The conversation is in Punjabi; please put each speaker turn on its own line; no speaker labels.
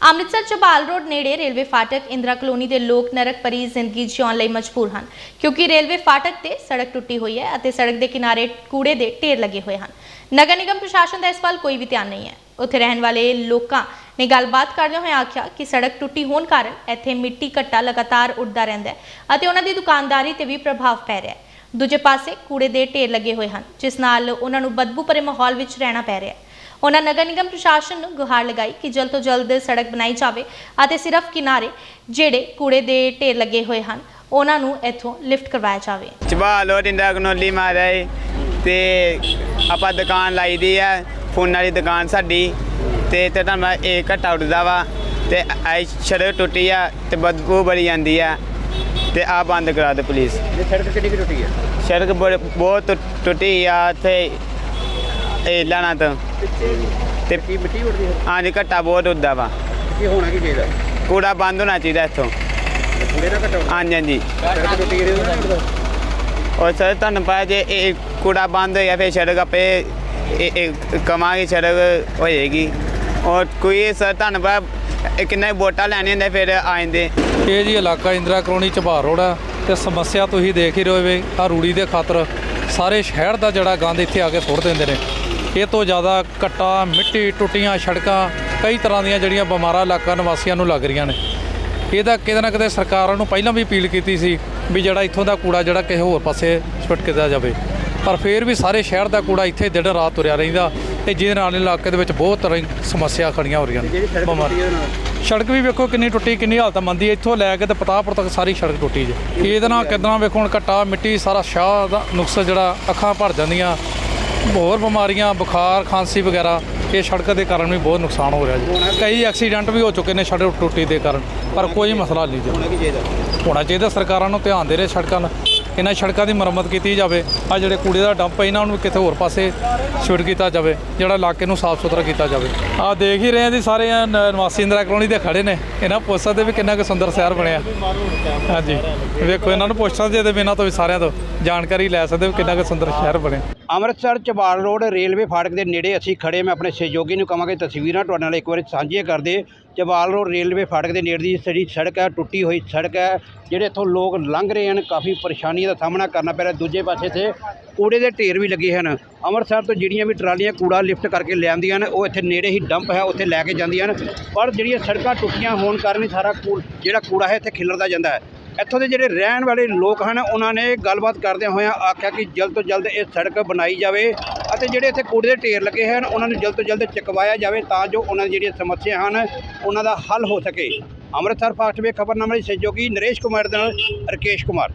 ਅੰਮ੍ਰਿਤਸਰ ਚਬਾਲ ਰੋਡ ਨੇੜੇ ਰੇਲਵੇ ਫਾਟਕ ਇੰਦਰਾ ਕਲੋਨੀ ਦੇ ਲੋਕ ਨਰਕ ਭਰੀ ਜ਼ਿੰਦਗੀ ਜਿਉਣ ਲਈ ਮਜਬੂਰ ਹਨ, ਕਿਉਂਕਿ ਰੇਲਵੇ ਫਾਟਕ ਤੇ ਸੜਕ ਟੁੱਟੀ ਹੋਈ ਹੈ ਅਤੇ ਸੜਕ ਦੇ ਕਿਨਾਰੇ ਕੂੜੇ ਦੇ ਢੇਰ ਲੱਗੇ ਹੋਏ ਹਨ। ਨਗਰ ਨਿਗਮ ਪ੍ਰਸ਼ਾਸਨ ਦਾ ਇਸ ਵੱਲ ਕੋਈ ਵੀ ਧਿਆਨ ਨਹੀਂ ਹੈ। ਉੱਥੇ ਰਹਿਣ ਵਾਲੇ ਲੋਕਾਂ ਨੇ ਗੱਲਬਾਤ ਕਰਦਿਆਂ ਹੋਏ ਆਖਿਆ ਕਿ ਸੜਕ ਟੁੱਟੀ ਹੋਣ ਕਾਰਨ ਇੱਥੇ ਮਿੱਟੀ ਘੱਟਾ ਲਗਾਤਾਰ ਉੱਡਦਾ ਰਹਿੰਦਾ ਹੈ ਅਤੇ ਉਹਨਾਂ ਦੀ ਦੁਕਾਨਦਾਰੀ ਤੇ ਵੀ ਪ੍ਰਭਾਵ ਪੈ ਰਿਹਾ ਹੈ। ਦੂਜੇ ਪਾਸੇ ਕੂੜੇ ਦੇ ਢੇਰ ਲੱਗੇ ਹੋਏ ਹਨ, ਜਿਸ ਨਾਲ ਉਹਨਾਂ ਨੂੰ ਬਦਬੂ ਭਰੇ ਮਾਹੌਲ ਵਿੱਚ ਰਹਿਣਾ ਪੈ ਰਿਹਾ ਹੈ। ਉਹਨਾਂ ਨਗਰ ਨਿਗਮ ਪ੍ਰਸ਼ਾਸਨ ਨੂੰ ਗੁਹਾਰ ਲਗਾਈ ਕਿ ਜਲਦ ਤੋਂ ਜਲਦ ਸੜਕ ਬਣਾਈ ਜਾਵੇ ਅਤੇ ਸਿਰਫ ਕਿਨਾਰੇ ਜਿਹੜੇ ਕੂੜੇ ਦੇ ਢੇਰ ਲੱਗੇ ਹੋਏ ਹਨ ਉਹਨਾਂ ਨੂੰ ਇੱਥੋਂ ਲਿਫਟ ਕਰਵਾਇਆ ਜਾਵੇ।
ਚਬਾਲੋ ਟਿੰਡਾ ਕਨੋਲੀ ਮਾਰਿਆ ਏ ਤੇ ਆਪਾਂ ਦੁਕਾਨ ਲਾਈ ਦੀ ਆ ਫੋਨਾਂ ਦੀ ਦੁਕਾਨ ਸਾਡੀ ਤੇ ਤੇ ਤਾਂ ਮੈਂ ਇਹ ਘਟਾ ਉੱਡਦਾ ਵਾ ਤੇ ਆਈ ਸੜਕ ਟੁੱਟੀ ਆ ਤੇ ਬਦਬੂ ਬੜੀ ਆਂਦੀ ਆ ਤੇ ਆ ਬੰਦ ਕਰਾ ਦੇ ਪੁਲਿਸ।
ਇਹ ਸੜਕ ਕਿੰਨੀ ਕੁ ਟੁੱਟੀ ਹੈ
ਸੜਕ ਬੜ- ਬਹੁਤ ਟੁੱਟ- ਟੁੱਟੀ ਆ ਤੇ ਇਹ ਲਾਣਾ ਤਾਂ। ਤੇ
ਕੀ ਮਿੱਟੀ ਉੱਡਦੀ ਹੈ।
ਹਾਂਜੀ ਘਟਾ ਬਹੁਤ ਉੱਡਦਾ ਵਾ।
ਕੀ ਹੋਣਾ ਕੀ ਚਾਹੀਦਾ?
ਕੂੜਾ ਬੰਦ ਹੋਣਾ ਚਾਹੀਦਾ ਇੱਥੋਂ।
ਕੂੜੇ ਦਾ ਘਟਾਉਣਾ
ਹਾਂਜੀ ਹਾਂਜੀ।
ਸੜਕ ਟੁੱਟੀ ਗਈ ਉਹਦਾ ਨਹੀਂ
ਔਰ ਸਰ ਤੁਹਾਨੂੰ ਪਤਾ ਜੇ ਇਹ ਕੂੜਾ ਬੰਦ ਹੋਇਆ ਫਿਰ ਸੜਕ ਆਪੇ ਇਹ- ਇਹ ਕਮਾਂਗੇ ਸੜਕ ਹੋਏਗੀ। ਔਰ ਕੋਈ ਸਰ ਤੁਹਾਨੂੰ ਪਤਾ ਕਿੰਨੇ ਵੋਟਾਂ ਲੈਣੀਆਂ ਹੁੰਦੇ ਫਿਰ ਆ ਜਾਂਦੇ।
ਇਹ ਜੀ ਇਲਾਕਾ ਇੰਦਰਾ ਕਲੋਨੀ ਚਬਾਰ ਰੋਡ ਆ ਤੇ ਸਮੱਸਿਆ ਤੁਸੀਂ ਦੇਖ ਹੀ ਰਹੇ ਹੋਵੇ ਆ ਰੂੜੀ ਦੇ ਖਾਤਰ ਸਾਰੇ ਸ਼ਹਿਰ ਦਾ ਜਿਹੜਾ ਗੰਦ ਇੱਥੇ ਆ ਕੇ ਸੁੱਟ ਦਿੰਦੇ ਨੇ। ਇਹ ਤੋਂ ਜ਼ਿਆਦਾ ਕੱਟਾ ਮਿੱਟੀ ਟੁੱਟੀਆਂ ਸੜਕਾਂ ਕਈ ਤਰ੍ਹਾਂ ਦੀਆਂ ਜਿਹੜੀਆਂ ਬਿਮਾਰਾਂ ਇਲਾਕਾ ਨਿਵਾਸੀਆਂ ਨੂੰ ਲੱਗ ਰਹੀਆਂ ਨੇ। ਇਹਦਾ ਕਿਤੇ ਨਾ ਕਿਤੇ ਸਰਕਾਰਾਂ ਨੂੰ ਪਹਿਲਾਂ ਵੀ ਅਪੀਲ ਕੀਤੀ ਸੀ ਵੀ ਜਿਹੜਾ ਇੱਥੋਂ ਦਾ ਕੂੜਾ ਜਿਹੜਾ ਕਿਸੇ ਹੋਰ ਪਾਸੇ ਛੁੱਟ ਕੀਤਾ ਜਾਵੇ। ਪਰ ਫਿਰ ਵੀ ਸਾਰੇ ਸ਼ਹਿਰ ਦਾ ਕੂੜਾ ਇੱਥੇ ਦਿਨ ਰਾਤ ਤੁਰਿਆ ਰਹਿੰਦਾ ਤੇ ਜਿਹਦੇ ਨਾਲ ਇਲਾਕੇ ਦੇ ਵਿੱਚ ਬਹੁਤ ਤਰ੍ਹਾਂ ਦੀ ਸਮੱਸਿਆ ਖੜੀਆਂ ਹੋ ਰਹੀਆਂ ਨੇ। ਬਿਮਾਰ- ਸੜਕ ਵੀ ਵੇਖੋ ਕਿੰਨੀ ਟੁੱਟੀ ਕਿੰਨੀ ਹਾਲਤ ਮੰਦੀ। ਇੱਥੋਂ ਲੈ ਕੇ ਤੇ ਪਤਾਪੁਰ ਤੱਕ ਸਾਰੀ ਸੜਕ ਟੁੱਟੀ ਜੇ। ਇਹਦੇ ਨਾਲ ਕਿਦਾਂ ਵੇਖੋ ਹੁਣ ਘੱਟਾ ਮਿੱਟੀ ਸਾਰਾ ਸ਼ਾਹ ਦਾ ਨੁਕਸ ਜਿਹੜਾ ਅੱਖਾਂ ਭਰ ਜਾਂਦੀਆਂ। ਹੋਰ ਬਿਮਾਰੀਆਂ ਬੁਖਾਰ ਖਾਂਸੀ ਵਗੈਰਾ ਇਹ ਸੜਕ ਦੇ ਕਾਰਨ ਵੀ ਬਹੁਤ ਨੁਕਸਾਨ ਹੋ ਰਿਹਾ ਜੀ। ਕਈ ਐਕਸੀਡੈਂਟ ਵੀ ਹੋ ਚੁੱਕੇ ਨੇ ਸੜਕ ਟੁੱਟੀ ਦੇ ਕਾਰਨ ਪਰ ਕੋਈ ਮਸਲਾ ਨਹੀਂ ਜੀ।
ਹੋਣਾ ਚਾਹੀਦਾ?
ਸਰਕਾਰਾਂ ਨੂੰ ਧਿਆਨ ਦੇ ਰਹੇ ਸੜਕਾਂ ਦਾ ਇਹਨਾਂ ਸੜਕਾਂ ਦੀ ਮੁਰੰਮਤ ਕੀਤੀ ਜਾਵੇ। ਆ ਜਿਹੜੇ ਕੂੜੇ ਦਾ ਡੰਪ ਹੈ ਇਹਨਾਂ ਨੂੰ ਕਿਤੇ ਹੋਰ ਪਾਸੇ ਸ਼ਿਫਟ ਕੀਤਾ ਜਾਵੇ ਜਿਹੜਾ ਇਲਾਕੇ ਨੂੰ ਸਾਫ਼ ਸੁਥਰਾ ਕੀਤਾ ਜਾਵੇ। ਆ ਦੇਖ ਹੀ ਰਹੇ ਆ ਜੀ ਸਾਰੇ ਨ- ਨਿਵਾਸੀ ਇੰਦਰਾ ਕਲੋਨੀ ਦੇ ਖੜੇ ਨੇ। ਇਹਨਾਂ ਪੁੱਛ ਸਕਦੇ ਵੀ ਕਿੰਨਾ ਕੁ ਸੁੰਦਰ ਸ਼ਹਿਰ ਬਣਿਆ। ਹਾਂਜੀ। ਵੇਖੋ ਇਹਨਾਂ ਨੂੰ ਪੁੱਛ ਸਕਦੇ ਤੇ ਵੀ ਇਹਨਾਂ ਤੋਂ ਵੀ ਸਾਰਿਆਂ ਤੋਂ ਜਾਣਕਾਰੀ ਲੈ ਸਕਦੇ ਵੀ ਕਿੰਨਾ ਕੁ ਸੁੰਦਰ ਸ਼ਹਿਰ ਬਣਿਆ।
ਅੰਮ੍ਰਿਤਸਰ ਚਬਾਲ ਰੋਡ ਰੇਲਵੇ ਫਾਟਕ ਦੇ ਨੇੜੇ ਅਸੀਂ ਖੜੇ ਮੈਂ ਆਪਣੇ ਸਹਿਯੋਗੀ ਨੂੰ ਕਹਾਂਗੇ ਤਸਵੀਰਾਂ ਤੁਹਾਡੇ ਨਾਲ ਇੱਕ ਵਾਰੀ ਸਾਂਝੀਆਂ ਕਰਦੇ ਚਬਾਲ ਰੋਡ ਰੇਲਵੇ ਫਾਟਕ ਦੇ ਨੇੜੇ ਦੀ ਜਿਹੜੀ ਸੜਕ ਹੈ, ਟੁੱਟੀ ਹੋਈ ਸੜਕ ਹੈ, ਜਿਹੜੇ ਇੱਥੋਂ ਲੋਕ ਲੰਘ ਰਹੇ ਹਨ, ਕਾਫੀ ਪਰੇਸ਼ਾਨੀਆਂ ਦਾ ਸਾਹਮਣਾ ਕਰਨਾ ਪੈ ਰਿਹਾ। ਦੂਜੇ ਪਾਸੇ ਤੇ ਕੂੜੇ ਦੇ ਢੇਰ ਵੀ ਲੱਗੇ ਹਨ। ਅੰਮ੍ਰਿਤਸਰ ਤੋਂ ਜਿਹੜੀਆਂ ਵੀ ਟਰਾਲੀਆਂ ਕੂੜਾ ਲਿਫਟ ਕਰਕੇ ਲਿਆਉਂਦੀਆਂ ਹਨ, ਉਹ ਇੱਥੇ ਨੇੜੇ ਹੀ ਡੰਪ ਹੈ, ਉੱਥੇ ਲੈ ਕੇ ਜਾਂਦੀਆਂ ਹਨ। ਪਰ ਜਿਹੜੀਆਂ ਸੜਕਾਂ ਟੁੱਟੀਆਂ ਹੋਣ ਕਾਰਨ ਹੀ ਸਾਰਾ ਕੂ- ਜਿਹੜਾ ਕੂੜਾ ਹੈ, ਇੱਥੇ ਖਿਲਰਦਾ ਜਾਂਦਾ ਹੈ। ਇੱਥੋਂ ਦੇ ਜਿਹੜੇ ਰਹਿਣ ਵਾਲੇ ਲੋਕ ਹਨ, ਉਹਨਾਂ ਨੇ ਗੱਲਬਾਤ ਕਰਦਿਆਂ ਹੋਇਆਂ ਆਖਿਆ ਕਿ ਜਲਦ ਤੋਂ ਜਲਦ ਇਹ ਸੜਕ ਬਣਾਈ ਜਾਵੇ ਅਤੇ ਜਿਹੜੇ ਇੱਥੇ ਕੂੜੇ ਦੇ ਢੇਰ ਲੱਗੇ ਹਨ, ਉਹਨਾਂ ਨੂੰ ਜਲਦ ਤੋਂ ਜਲਦ ਚੁਕਵਾਇਆ ਜਾਵੇ ਤਾਂ ਜੋ ਉਹਨਾਂ ਦੀ ਜਿਹੜੀਆਂ ਸਮੱਸਿਆ ਹਨ, ਉਹਨਾਂ ਦਾ ਹੱਲ ਹੋ ਸਕੇ। ਅੰਮ੍ਰਿਤਸਰ ਫਾਸਟ ਵੇ ਖਬਰਨਾਮਾ ਲਈ ਸਹਿਯੋਗੀ ਨਰੇਸ਼ ਕੁਮਾਰ ਦੇ ਨਾਲ ਰਕੇਸ਼ ਕੁਮਾਰ।